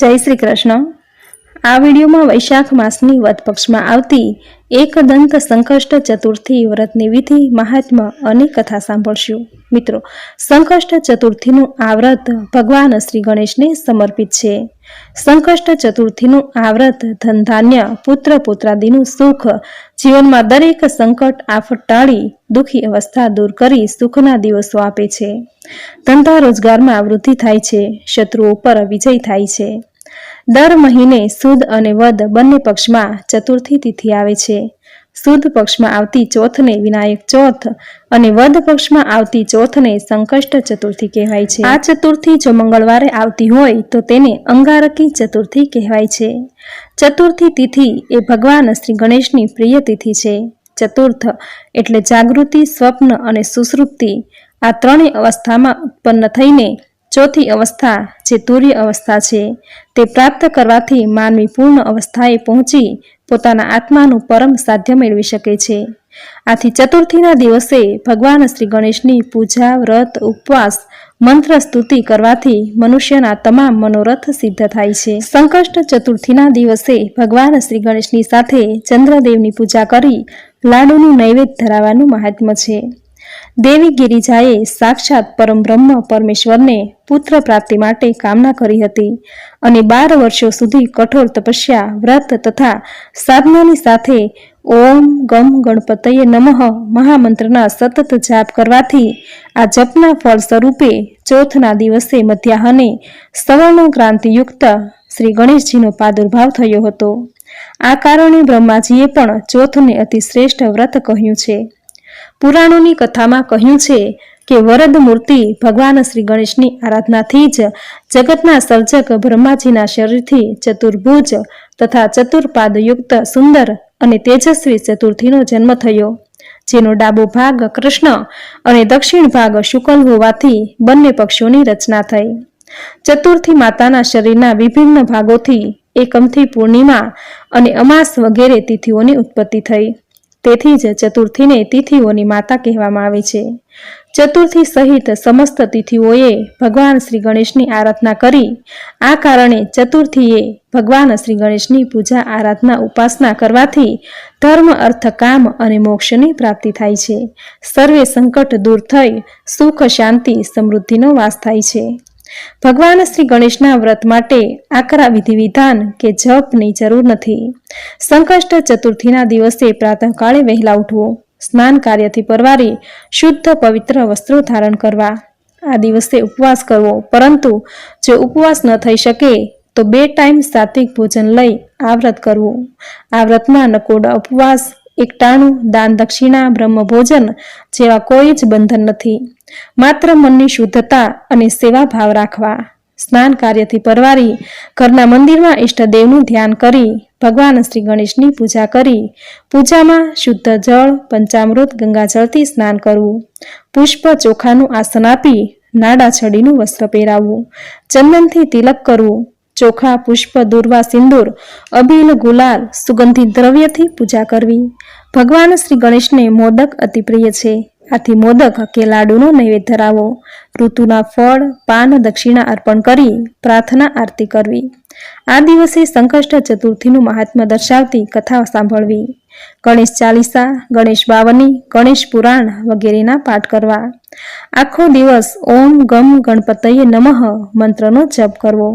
જય શ્રી કૃષ્ણ. આ વિડીયોમાં વૈશાખ માસની વદ પક્ષમાં આવતી એકદંત સંકષ્ટ ચતુર્થી વ્રતની વિધિ મહાત્મા અને કથા સાંભળશું. મિત્રો, સંકષ્ટ ચતુર્થીનું આ વ્રત ભગવાન શ્રી ગણેશને સમર્પિત છે. સંકષ્ટ ચતુર્થીનું આ વ્રત ધન ધાન્ય પુત્ર પુત્રાદિનું સુખ જીવનમાં દરેક સંકટ આફત ટાળી દુઃખી અવસ્થા દૂર કરી સુખના દિવસો આપે છે. ધંધા રોજગારમાં વૃદ્ધિ થાય છે. શત્રુઓ પર વિજય થાય છે. દર મહિને સુદ અને વદ બંને પક્ષમાં ચતુર્થી તિથિ આવે છે. સુદ પક્ષમાં આવતી ચોથને વિનાયક ચોથ અને વદ પક્ષમાં આવતી ચોથને સંકષ્ટ ચતુર્થી કહેવાય છે. આ ચતુર્થી જો મંગળવારે આવતી હોય તો તેને અંગારકી ચતુર્થી કહેવાય છે. ચતુર્થી તિથિ એ ભગવાન શ્રી ગણેશની પ્રિય તિથિ છે. ચતુર્થ એટલે જાગૃતિ, સ્વપ્ન અને સુશ્રુપ્તિ આ ત્રણેય અવસ્થામાં ઉત્પન્ન થઈને ચોથી અવસ્થા જે તુર્ય અવસ્થા છે, તે પ્રાપ્ત કરવાથી માનવી પૂર્ણ અવસ્થાએ પહોંચી પોતાના આત્માનું પરમ સાધ્ય મેળવી શકે છે. આથી ચતુર્થીના દિવસે ભગવાન શ્રી ગણેશની પૂજા, વ્રત, ઉપવાસ, મંત્ર સ્તુતિ કરવાથી મનુષ્યના તમામ મનોરથ સિદ્ધ થાય છે. સંકષ્ટ ચતુર્થીના દિવસે ભગવાન શ્રી ગણેશની સાથે ચંદ્રદેવની પૂજા કરી લાડુનું નૈવેદ્ય ધરાવવાનું મહાત્મ્ય છે. દેવી ગિરિજાએ સાક્ષાત પરમ બ્રહ્મ પરમેશ્વરને પુત્ર પ્રાપ્તિ માટે કામના કરી હતી અને બાર વર્ષો સુધી કઠોર તપસ્યા, વ્રત તથા સાધનાની સાથે ઓમ ગમ ગણપતયે નમઃ મહામંત્રના સતત જાપ કરવાથી આ જપના ફળ સ્વરૂપે ચોથના દિવસે મધ્યાહને સવર્ણ ક્રાંતિયુક્ત શ્રી ગણેશજીનો પ્રાદુર્ભાવ થયો હતો. આ કારણે બ્રહ્માજીએ પણ ચોથને અતિ શ્રેષ્ઠ વ્રત કહ્યું છે. પુરાણોની કથામાં કહ્યું છે કે વરદ મૂર્તિ ભગવાન શ્રી ગણેશની આરાધનાથી જ જગતના સર્જક બ્રહ્માજીના શરીરથી ચતુર્ભુજ તથા ચતુર્પાદયુક્ત સુંદર અને તેજસ્વી ચતુર્થીનો જન્મ થયો, જેનો ડાબો ભાગ કૃષ્ણ અને દક્ષિણ ભાગ શુકલ હોવાથી બંને પક્ષોની રચના થઈ. ચતુર્થી માતાના શરીરના વિભિન્ન ભાગોથી એકમથી પૂર્ણિમા અને અમાસ વગેરે તિથિઓની ઉત્પત્તિ થઈ. તેથી જ ચતુર્થીને તિથિઓની માતા કહેવામાં આવે છે. ચતુર્થી સહિત સમસ્ત તિથિઓએ ભગવાન શ્રી ગણેશની આરાધના કરી. આ કારણે ચતુર્થીએ ભગવાન શ્રી ગણેશની પૂજા આરાધના ઉપાસના કરવાથી ધર્મ, અર્થ, કામ અને મોક્ષની પ્રાપ્તિ થાય છે. સર્વે સંકટ દૂર થઈ, સુખ, શાંતિ, સમૃદ્ધિનો વાસ થાય છે. ભગવાન શ્રી ગણેશના વ્રત માટે આકરા વિધિ વિધાન કે જપની જરૂર નથી. સંકષ્ટ ચતુર્થીના દિવસે પ્રાતઃકાળે વહેલા ઉઠવું. સ્નાન કાર્યથી પરવારી શુદ્ધ પવિત્ર વસ્ત્રો ધારણ કરવા. આ દિવસે ઉપવાસ કરવો. પરંતુ જો ઉપવાસ ન થઈ શકે, તો બે ટાઈમ સાત્વિક ભોજન લઈ આ વ્રત કરવું. આ વ્રતમાં નકોડા ઉપવાસ એકટાણું દાન દક્ષિણા બ્રહ્મ ભોજન જેવા કોઈ જ બંધન નથી. માત્ર મનની શુદ્ધતા અને સેવા ભાવ રાખવા. સ્નાન કાર્યથી પરવારી, ઘરના મંદિરમાં ઈષ્ટદેવનું ધ્યાન કરી, ભગવાન શ્રી ગણેશની પૂજા કરી. પૂજામાં શુદ્ધ જળ, પંચામૃત ગંગાજળથી સ્નાન કરવું. પુષ્પ ચોખાનું આસન આપી, નાડા છડીનું વસ્ત્ર પહેરાવવું. ચંદનથી તિલક કરવું. ચોખા, પુષ્પ, દુર્વા, સિંદૂર, અબીલ, ગુલાલ સુગંધિત દ્રવ્યથી પૂજા કરવી. ભગવાન શ્રી ગણેશને મોદક અતિ પ્રિય છે. આથી મોદક કે લાડુનો નૈવેદ્ય ધરાવો. ઋતુના ફળ, પાન, દક્ષિણા અર્પણ કરી પ્રાર્થના આરતી કરવી. આ દિવસે સંકષ્ટ ચતુર્થીનું મહાત્મ્ય દર્શાવતી કથા સાંભળવી. ગણેશ ચાલીસા, ગણેશ બાવની, ગણેશ પુરાણ વગેરેના પાઠ કરવા. આખો દિવસ ઓમ ગમ ગણપતયે નમઃ મંત્રનો જપ કરવો.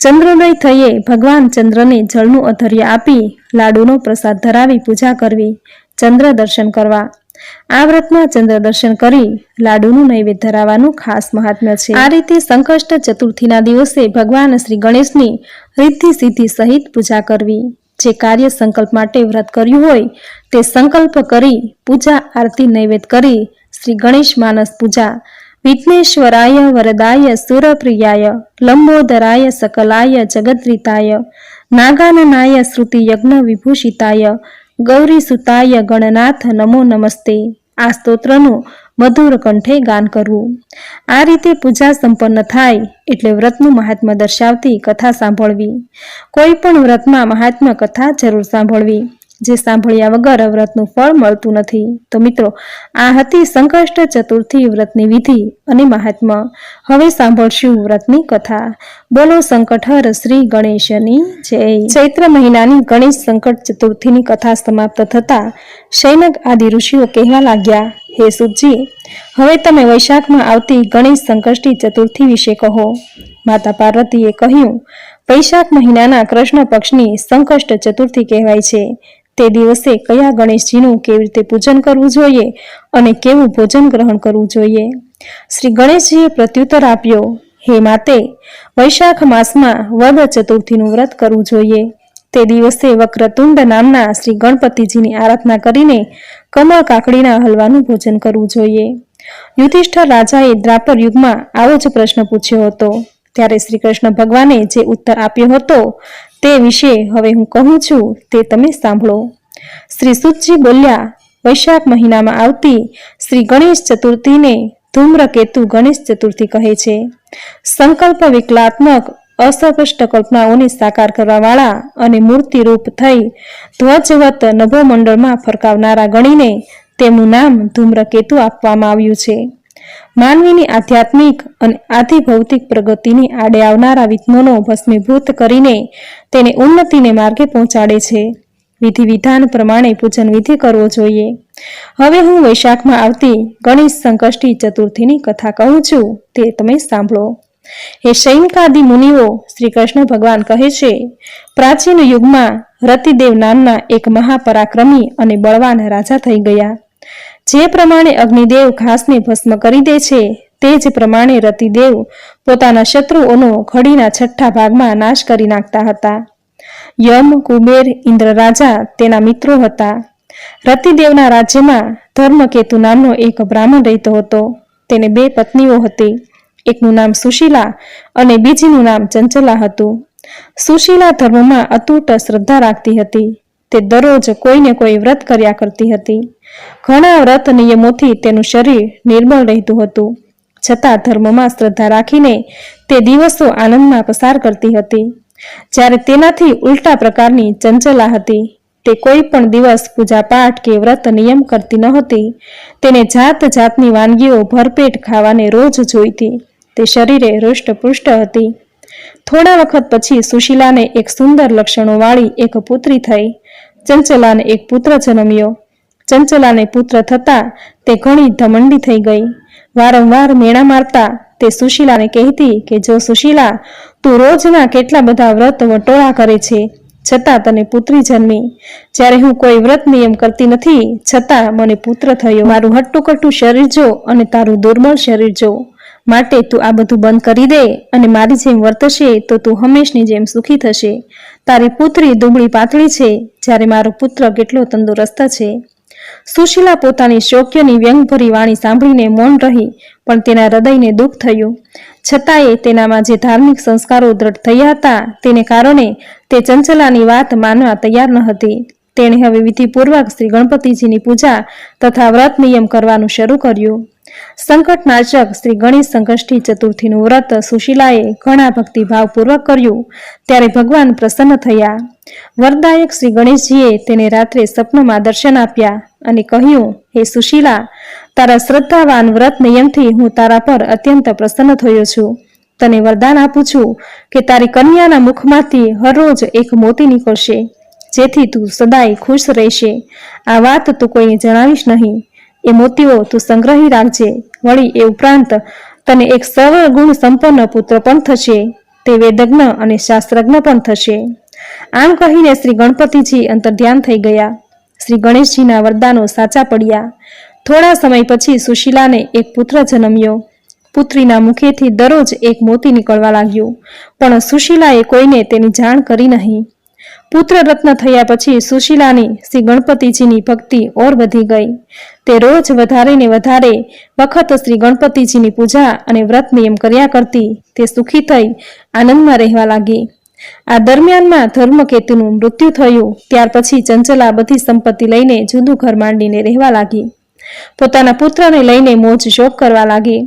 ચંદ્રોદય થયે ભગવાન ચંદ્રને જળનું અધર્ય આપી, લાડુનો પ્રસાદ ધરાવી પૂજા કરવી, ચંદ્ર દર્શન કરવા. આ વ્રતમાં ચંદ્ર દર્શન કરી, લાડુનું નૈવેદ્ય ધરાવવાનું ખાસ મહાત્મ્ય છે. આ રીતે સંકષ્ટ ચતુર્થીના દિવસે ભગવાન શ્રી ગણેશની રિદ્ધિ સિદ્ધિ સહિત પૂજા કરવી. જે કાર્ય સંકલ્પ માટે વ્રત કર્યું હોય, તે સંકલ્પ કરી, પૂજા, આરતી, નૈવેદ્ય કરી, શ્રી ગણેશ માનસ પૂજા વિઘ્નેશ્વરાય વરદાય સુરપ્રિયાય લંબોદરાય સકલાય જગદ્રિતાય નાગાનનાય શ્રુતિયજ્ઞ વિભૂષિતાય ગૌરી સુતાય ગણનાથ નમો નમસ્તે આ સ્તોત્રનું મધુર કંઠે ગાન કરવું આ રીતે પૂજા સંપન્ન થાય એટલે વ્રતનું મહાત્મ્ય દર્શાવતી કથા સાંભળવી કોઈ પણ વ્રતમાં મહાત્મ્ય કથા જરૂર સાંભળવી જે સાંભળ્યા વગર વ્રતનું ફળ મળતું નથી. તો મિત્રો, આ હતી સંકષ્ટ ચતુર્થી વ્રતની વિધિ અને મહાત્મા. હવે સાંભળશું વ્રતની કથા. બોલો સંકટહર શ્રી ગણેશની જય. ચૈત્ર મહિનાની ગણેશ સંકટ ચતુર્થીની કથા સમાપ્ત થતા શૈનક આદિ ઋષિઓ કહેવા લાગ્યા, હે સુજી હવે તમે વૈશાખમાં આવતી ગણેશ સંકષ્ટી ચતુર્થી વિશે કહો. માતા પાર્વતીએ કહ્યું, વૈશાખ મહિનાના કૃષ્ણ પક્ષની સંકષ્ટ ચતુર્થી કહેવાય છે. તે દિવસે કયા ગણેશજીનું કેવી રીતે પૂજન કરવું જોઈએ અને કેવું ભોજન ગ્રહણ કરવું જોઈએ? શ્રી ગણેશજીએ પ્રત્યુત્તર આપ્યો, હે માતે, વૈશાખ માસમાં વદ ચતુર્થીનું વ્રત કરવું જોઈએ. તે દિવસે વક્રતુંડ નામના શ્રી ગણપતિજીની આરાધના કરીને કમળ કાકડીના હલવાનું ભોજન કરવું જોઈએ. યુધિષ્ઠર રાજાએ દ્રાપર યુગમાં આવો જ પ્રશ્ન પૂછ્યો હતો. ત્યારે શ્રી કૃષ્ણ ભગવાને જે ઉત્તર આપ્યો હતો તે વિશે હવે હું કહું છું તે તમે સાંભળો. શ્રી સુતજી બોલ્યા, વૈશાખ મહિનામાં આવતી શ્રી ગણેશ ચતુર્થીને ધૂમ્રકેતુ ગણેશ ચતુર્થી કહે છે. સંકલ્પ વિકલાત્મક અસ્પષ્ટ કલ્પનાઓને સાકાર કરવાવાળા અને મૂર્તિરૂપ થઈ ધ્વજવત નભોમંડળમાં ફરકાવનારા ગણીને તેમનું નામ ધૂમ્રકેતુ આપવામાં આવ્યું છે. માનવીની આધ્યાત્મિક અને આધિ ભૌતિક પ્રગતિની આડે આવનારા વિઘ્નોનો ભસ્મીભૂત કરીને તેને ઉન્નતિને માર્ગે પહોંચાડે છે. વિધિ વિધાન પ્રમાણે પૂજન વિધિ કરવો જોઈએ. હવે હું વૈશાખમાં આવતી ગણેશ સંકષ્ટી ચતુર્થીની કથા કહું છું. તે તમે સાંભળો. હે શૈનકાદિ મુનિઓ, શ્રી કૃષ્ણ ભગવાન કહે છે, પ્રાચીન યુગમાં રતિદેવ નામના એક મહાપરાક્રમી અને બળવાન રાજા થઈ ગયા. જે પ્રમાણે અગ્નિદેવ ઘાસને ભસ્મ કરી દે છે, તે જ પ્રમાણે રતિદેવ પોતાના શત્રુઓનો ઘડીના છઠ્ઠા ભાગમાં નાશ કરી નાખતા હતા. યમ, કુબેર ઇન્દ્ર રાજા તેના મિત્રો હતા. રતિદેવના રાજ્યમાં ધર્મકેતુ નામનો એક બ્રાહ્મણ રહેતો હતો. તેને બે પત્નીઓ હતી. એકનું નામ સુશીલા અને બીજીનું નામ ચંચલા હતું. સુશીલા ધર્મમાં અતૂટ શ્રદ્ધા રાખતી હતી. તે દરરોજ કોઈને કોઈ વ્રત કર્યા કરતી હતી. ઘણા વ્રત નિયમોથી તેનું શરીર નિર્બળ રહેતું હતું. છતાં ધર્મમાં શ્રદ્ધા રાખીને તે દિવસો આનંદમાં પસાર કરતી હતી. જ્યારે તેનાથી ઉલટા પ્રકારની ચંચલા હતી. તે કોઈ પણ દિવસ પૂજાપાઠ કે વ્રત નિયમ કરતી નહોતી તેને જાત જાતની વાનગીઓ ભરપેટ ખાવાને રોજ જોઈતી. તે શરીરે હૃષ્ટપુષ્ટ હતી. થોડા વખત પછી સુશીલાને એક સુંદર લક્ષણોવાળી એક પુત્રી થઈ. ચંચલાને એક પુત્ર જન્મ્યો. ચંચલાને પુત્ર થતા તે ઘણી ધમંડી થઈ ગઈ. વારંવાર મેણા મારતા તે સુશીલાને કહેતી કે, જો સુશીલા, તું રોજના કેટલા બધા વ્રત વટોળા કરે છે? છતાં તને પુત્રી જન્મી. જ્યારે હું કોઈ વ્રત નિયમ કરતી નથી, છતાં મને પુત્ર થયો. મારું હટ્ટુકટ્ટું શરીર જો અને તારું દુર્બળ શરીર જો. માટે તું આ બધું બંધ કરી દે અને મારી જેમ વર્તશે તો તું હંમેશની જેમ સુખી થશે. તારી પુત્રી દુબળી પાતળી છે, જ્યારે મારો પુત્ર કેટલો તંદુરસ્ત છે. સુશીલા પોતાની શોક્યની વ્યંગભરી વાણી સાંભળીને મૌન રહી, પણ તેના હૃદયને દુઃખ થયું. છતાંય તેનામાં જે ધાર્મિક સંસ્કારો દ્રઢ થયા હતા, તેને કારણે તે ચંચલાની વાત માનવા તૈયાર ન હતી. તેણે હવે વિધિપૂર્વક શ્રી ગણપતિજીની પૂજા તથા વ્રત નિયમ કરવાનું શરૂ કર્યું. સંકટ નાચક શ્રી ગણેશ સંકષ્ટી ચતુર્થીનું વ્રત સુશીલાએ ઘણા ભક્તિભાવપૂર્વક કર્યું. ત્યારે ભગવાન પ્રસન્ન થયા. વરદાયક શ્રી ગણેશજીએ તેને રાત્રે સપનમાં દર્શન આપ્યા અને કહ્યું, હે સુશીલા, તારા શ્રદ્ધાવાન વ્રત નિયમથી હું તારા પર અત્યંત પ્રસન્ન થયો છું. તને વરદાન આપું છું કે તારી કન્યાના મુખમાંથી હરરોજ એક મોતી નીકળશે, જેથી તું સદાય ખુશ રહેશે. આ વાત તું કોઈને જણાવીશ નહીં. એ મોતીઓ તું સંગ્રહી રાખજે. વળી એ ઉપરાંત તને એક સર્વ ગુણ સંપન્ન પુત્ર પણ થશે. તે વેદજ્ઞ અને શાસ્ત્રજ્ઞ પણ થશે. આમ કહીને શ્રી ગણપતિજી અંતર્ધ્યાન થઈ ગયા. શ્રી ગણેશજીના વરદાનો સાચા પડ્યા. થોડા સમય પછી સુશીલાને એક પુત્ર જન્મ્યો. પુત્રીના મુખેથી દરરોજ એક મોતી નીકળવા લાગ્યું. પણ સુશીલાએ કોઈને તેની જાણ કરી નહીં. પુત્ર રત્ન થયા પછી સુશીલાની શ્રી ગણપતિજીની ભક્તિ ઓર વધી ગઈ. તે રોજ વધારે ને વધારે વખત શ્રી ગણપતિજીની પૂજા અને વ્રત નિયમ કર્યા કરતી તે સુખી થઈ, આનંદમાં રહેવા લાગી. આ દરમિયાનમાં ધર્મકેતુનું મૃત્યુ થયું, ત્યાર પછી ચંચલા બધી સંપત્તિ લઈને જુદું ઘર માંડીને રહેવા લાગી. પોતાના પુત્રને લઈને મોજ શોખ કરવા લાગી.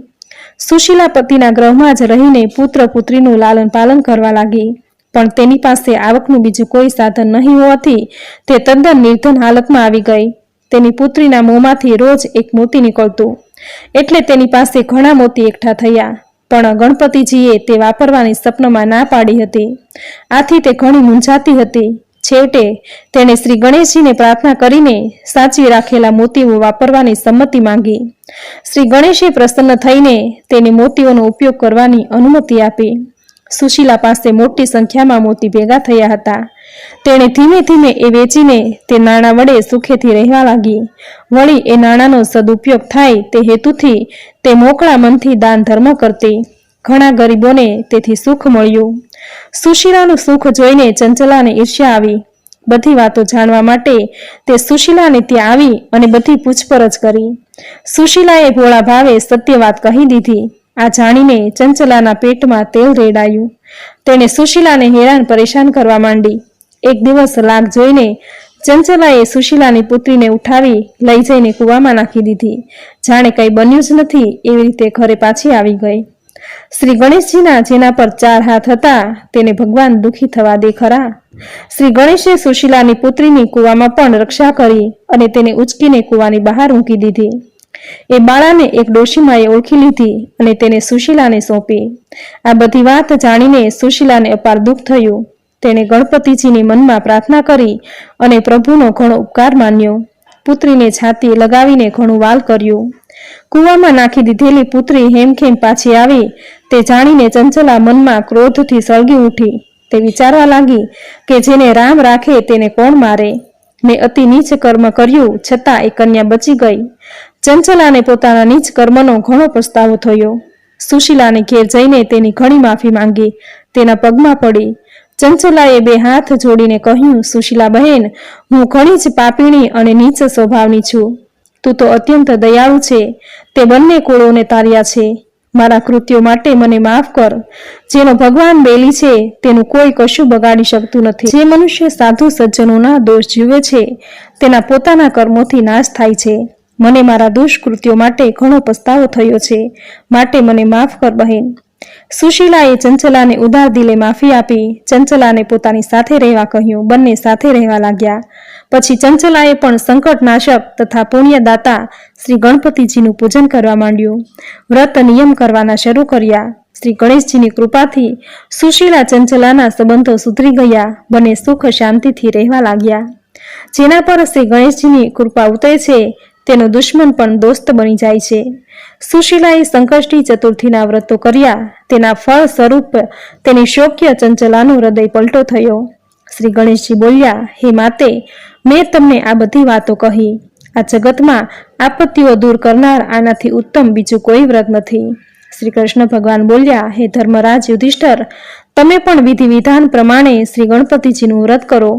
સુશીલા પતિના ગ્રહમાં જ રહીને પુત્ર પુત્રીનું લાલન પાલન કરવા લાગી. પણ તેની પાસે આવકનું બીજું કોઈ સાધન નહીં હોવાથી તે તદ્દન નિર્ધન હાલતમાં આવી ગઈ. તેની પુત્રીના મોંમાંથી રોજ એક મોતી નીકળતું. એટલે તેની પાસે ઘણા મોતી એકઠા થયા. પણ ગણપતિજીએ તે વાપરવાની સપનમાં ના પાડી હતી. આથી તે ઘણી મૂંઝાતી હતી. છેવટે તેણે શ્રી ગણેશજીને પ્રાર્થના કરીને સાચવી રાખેલા મોતીઓ વાપરવાની સંમતિ માંગી. શ્રી ગણેશે પ્રસન્ન થઈને તેને મોતીઓનો ઉપયોગ કરવાની અનુમતિ આપી. સુશીલા પાસે મોટી સંખ્યામાં મોતી ભેગા થયા હતા. તેણે ધીમે ધીમે એ વેચીને તે નાણાં વડે સુખેથી રહેવા લાગી. વળી એ નાણાંનો સદુપયોગ થાય તે હેતુથી તે મોકળા મનથી દાન ધર્મ કરતી. ઘણા ગરીબોને તેથી સુખ મળ્યું. સુશીલાનું સુખ જોઈને ચંચલાને ઈર્ષ્યા આવી. બધી વાતો જાણવા માટે તે સુશીલાને ત્યાં આવી અને બધી પૂછપરછ કરી. સુશીલાએ ભોળા ભાવે સત્ય વાત કહી દીધી. આ જાણીને ચંચલાના પેટમાં તેલ રેડાયું. તેણે સુશીલાને હેરાન પરેશાન કરવા માંડી. એક દિવસ લાગ જોઈને ચંચલાએ સુશીલાની પુત્રીને ઉઠાવી લઈ જઈને કૂવામાં નાખી દીધી. જાણે કંઈ બન્યું જ નથી એવી રીતે ઘરે પાછી આવી ગઈ. શ્રી ગણેશજીના જેના પર ચાર હાથ હતા તેને ભગવાન દુઃખી થવા દે ખરા. શ્રી ગણેશે સુશીલાની પુત્રીની કૂવામાં પણ રક્ષા કરી અને તેને ઉચકીને કૂવાની બહાર મૂકી દીધી. એ બાળાને એક ડોશીમાએ ઓળખી લીધી અને તેને સુશીલાને સોંપી. આ બધી વાત જાણીને સુશીલાને અપાર દુઃખ થયું. તેણે ગણપતિજીની મનમાં પ્રાર્થના કરી અને પ્રભુનો ઘણો ઉપકાર માન્યો. પુત્રીને છાતી લગાવીને ઘણું વાલ કર્યું. કૂવામાં નાખી દીધેલી પુત્રી હેમખેમ પાછી આવી. તે જાણીને ચંચલા મનમાં ક્રોધથી સળગી ઉઠી. તે વિચારવા લાગી કે જેને રામ રાખે તેને કોણ મારે? મેં અતિ નીચ કર્મ કર્યું છતાં એ કન્યા બચી ગઈ. ચંચલાને પોતાના નીચ કર્મનો ઘણો પસ્તાવો થયો. સુશીલાને ઘેર જઈને તેની ઘણી માફી માંગી. તેના પગમાં પડી. ચંચલાએ બે હાથ જોડીને કહ્યું, સુશીલા બહેન, હું ઘણી જ પાપીણી અને નીચ સ્વભાવની છું. તું તો અત્યંત દયાળુ છે. તે બંને કુળોને તાર્યા છે. મારા કૃત્યો માટે મને માફ કર. જેનો ભગવાન બેલી છે, તેનું કોઈ કશું બગાડી શકતું નથી. જે મનુષ્ય સાધુ સજ્જનોના દોષ જીવે છે, તેના પોતાના કર્મોથી નાશ થાય છે. મને મારા દુષ્કૃત્યો માટે ઘણો પસ્તાવો થયો છે. માટે મને માફ કર બહેન. સુશીલાએ ચંચલાને ઉદાર દિલે માફી આપી, ચંચલાને પોતાની સાથે રહેવા કહ્યું, બંને સાથે રહેવા લાગ્યા. પછી ચંચલાએ પણ સંકટનાશક તથા પુણ્યદાતા શ્રી ગણપતિજીનું પૂજન કરવા માંડ્યું. વ્રત નિયમ કરવાના શરૂ કર્યા. શ્રી ગણેશજીની કૃપાથી સુશીલા ચંચલાના સંબંધો સુધરી ગયા, બંને સુખ શાંતિથી રહેવા લાગ્યા. જેના પર શ્રી ગણેશજીની કૃપા ઉતરે છે તેનો દુશ્મન પણ દોસ્ત બની જાય છે. સુશીલાએ સંકષ્ટી ચતુર્થીના વ્રતો કર્યા. તેના ફળ સ્વરૂપ તેની શોક્ય ચંચલાનો હૃદય પલટો થયો. શ્રી ગણેશજી બોલ્યા, હે માતે, મેં તમને આ બધી વાતો કહી. આ જગતમાં આપત્તિઓ દૂર કરનાર આનાથી ઉત્તમ બીજું કોઈ વ્રત નથી. શ્રી કૃષ્ણ ભગવાન બોલ્યા, હે ધર્મરાજ યુધિષ્ઠર, તમે પણ વિધિ વિધાન પ્રમાણે શ્રી ગણપતિજીનું વ્રત કરો.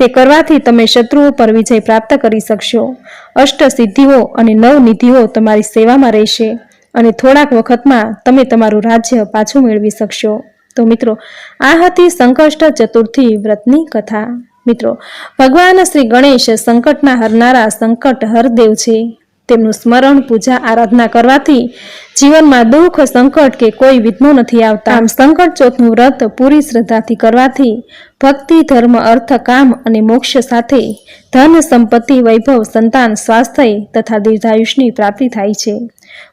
તે કરવાથી તમે શત્રુઓ પર વિજય પ્રાપ્ત કરી શકશો. અષ્ટ સિદ્ધિઓ અને નવ નિધિઓ તમારી સેવામાં રહેશે અને થોડાક વખતમાં તમે તમારું રાજ્ય પાછું મેળવી શકશો. તો મિત્રો, આ હતી સંકષ્ટ ચતુર્થી વ્રતની કથા. મિત્રો, ભગવાન શ્રી ગણેશ સંકટના હરનારા સંકટ હરદેવ છે. તેમનું સ્મરણ પૂજા આરાધના કરવાથી જીવનમાં દુઃખ, સંકટ કે કોઈ વિઘ્નો નથી આવતા. આમ સંકટ ચોથનું વ્રત પૂરી શ્રદ્ધાથી કરવાથી ભક્તિ, ધર્મ, અર્થ, કામ અને મોક્ષ સાથે ધન, સંપત્તિ, વૈભવ, સંતાન, સ્વાસ્થ્ય તથા દીર્ઘાયુષની પ્રાપ્તિ થાય છે.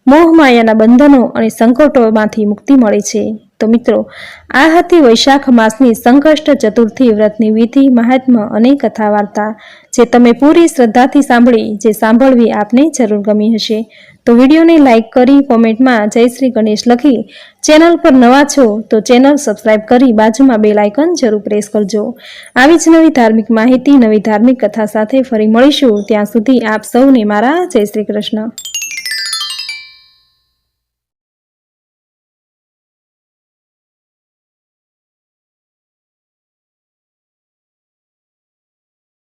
મોહ માયાના બંધનો અને સંકટોમાંથી મુક્તિ મળે છે. તો મિત્રો, આ હતી વૈશાખ માસની સંકષ્ટ ચતુર્થી વ્રતની વિધિ મહાત્મ્ય અને કથા વાર્તા જે તમે પૂરી શ્રદ્ધાથી સાંભળી, જે સાંભળવી આપને જરૂર ગમી હશે. તો વિડીયોને લાઇક કરી, કોમેન્ટમાં જય શ્રી ગણેશ લખી, ચેનલ પર નવા છો, તો ચેનલ સબસ્ક્રાઇબ કરી બાજુમાં બે લાઇકન જરૂર પ્રેસ કરજો. આવી જ નવી ધાર્મિક માહિતી, નવી ધાર્મિક કથા સાથે ફરી મળીશું. ત્યાં સુધી આપ સૌને મારા જય શ્રી કૃષ્ણ.